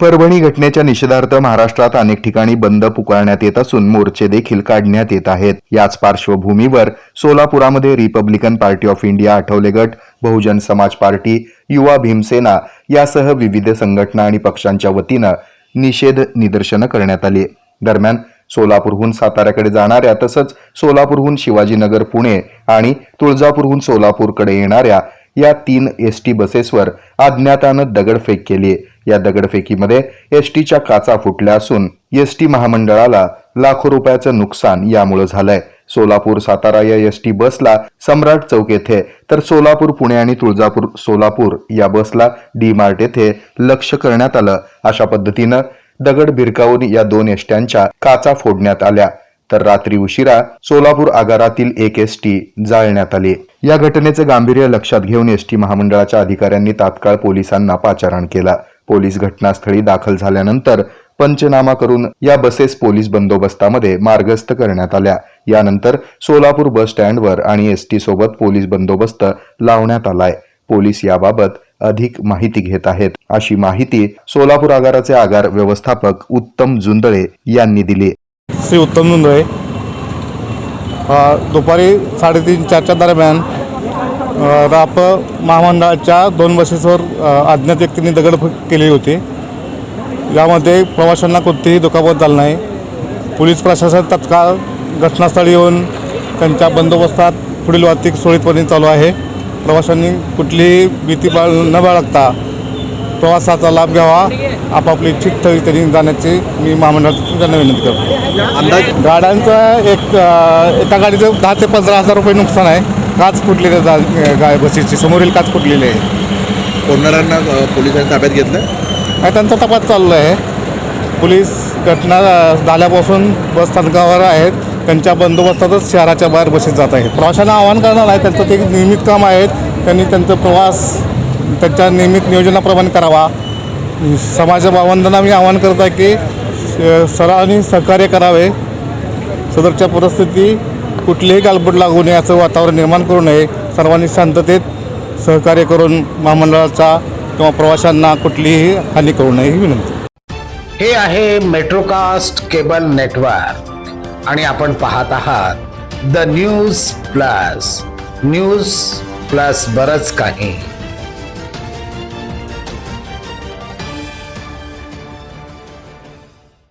परभणी घटनेच्या निषेधार्थ महाराष्ट्रात अनेक ठिकाणी बंद पुकारण्यात येत असून मोर्चे देखील काढण्यात येत आहेत. याच पार्श्वभूमीवर सोलापुरामध्ये Republican Party of India Athawale गट बहुजन समाज पार्टी युवा भीमसेना यासह विविध संघटना आणि पक्षांच्या वतीनं निषेध निदर्शनं करण्यात आली. दरम्यान सोलापूरहून साताऱ्याकडे जाणाऱ्या तसंच सोलापूरहून शिवाजीनगर पुणे आणि तुळजापूरहून सोलापूरकडे येणाऱ्या या तीन एस टी बसेसवर अज्ञातानं दगडफेक केली. या दगडफेकीमध्ये एसटीच्या काचा फुटल्या असून एसटी महामंडळाला लाखो रुपयाचं नुकसान यामुळे झालंय. सोलापूर सातारा या एसटी बसला सम्राट चौक येथे तर सोलापूर पुणे आणि तुळजापूर सोलापूर या बसला डी मार्ट येथे लक्ष करण्यात आलं. अशा पद्धतीनं दगड भिरकावून या दोन एसट्यांच्या काचा फोडण्यात आल्या. तर रात्री उशिरा सोलापूर आगारातील एक एसटी जाळण्यात आली. या घटनेचे गांभीर्य लक्षात घेऊन एसटी महामंडळाच्या अधिकाऱ्यांनी तात्काळ पोलिसांना पाचारण केला. पोलीस घटनास्थळी दाखल झाल्यानंतर पंचनामा करून या बसेस पोलीस बंदोबस्तामध्ये मार्गस्थ करण्यात आल्या. यानंतर सोलापूर बस स्टँडवर आणि एस टी सोबत पोलीस बंदोबस्त लावण्यात आलाय. पोलीस याबाबत अधिक माहिती घेत आहेत. अशी माहिती सोलापूर आगाराचे आगार व्यवस्थापक उत्तम जुंदळे यांनी दिली. श्री उत्तम जुंदळे दुपारी साडेतीन चारच्या दरम्यान राप महामंडळाच्या दोन बसेसवर अज्ञात व्यक्तींनी दगडफेक केली होती. यामध्ये प्रवाशांना कोणतीही दुखापत झाली नाही. पोलीस प्रशासन तत्काळ घटनास्थळी येऊन त्यांच्या बंदोबस्तात पुढील वाहतूक सुरळीतपणे चालू आहे. प्रवाशांनी कुठलीही भीती बाळ न बाळगता प्रवासाचा लाभ घ्यावा. आपापली इच्छित स्थळी त्यांनी जाण्याची मी महामंडळात त्यांना विनंती करतो. अंदाज गाड्यांचा एक एका गाडीचं दहा ते पंधरा हजार रुपये नुकसान आहे. काच फुटलेले जा गाय बसीची. समोरील काच फुटलेली आहे. फोडणाऱ्यांना अ, पोलिसांनी ताब्यात घेतलं? आणि त्यांचा तपास चालू आहे पोलीस घटना झाल्यापासून बस स्थानकावर आहेत. त्यांच्या बंदोबस्तातच शहराच्या बाहेर बसेस जात आहेत. प्रवाशांना आवाहन करणार आहे त्यांचं ते नियमित काम आहेत. त्यांनी त्यांचा प्रवास त्यांच्या नियमित नियोजनाप्रमाणे करावा. समाज बांधवांना मी आवाहन करत आहे की अ, सर्वांनी सहकार्य करावे. सदरच्या परिस्थिती कुठलीही गालबोट लागू नये असं वातावरण निर्माण करू नये. सर्वांनी शांततेत सहकार्य करून महामंडळाचा किंवा प्रवाशांना कुठलीही हानी करू नये ही विनंती. हे आहे मेट्रोकास्ट केबल नेटवर्क आणि आपण पाहत आहात the News Plus News Plus बरंच काही.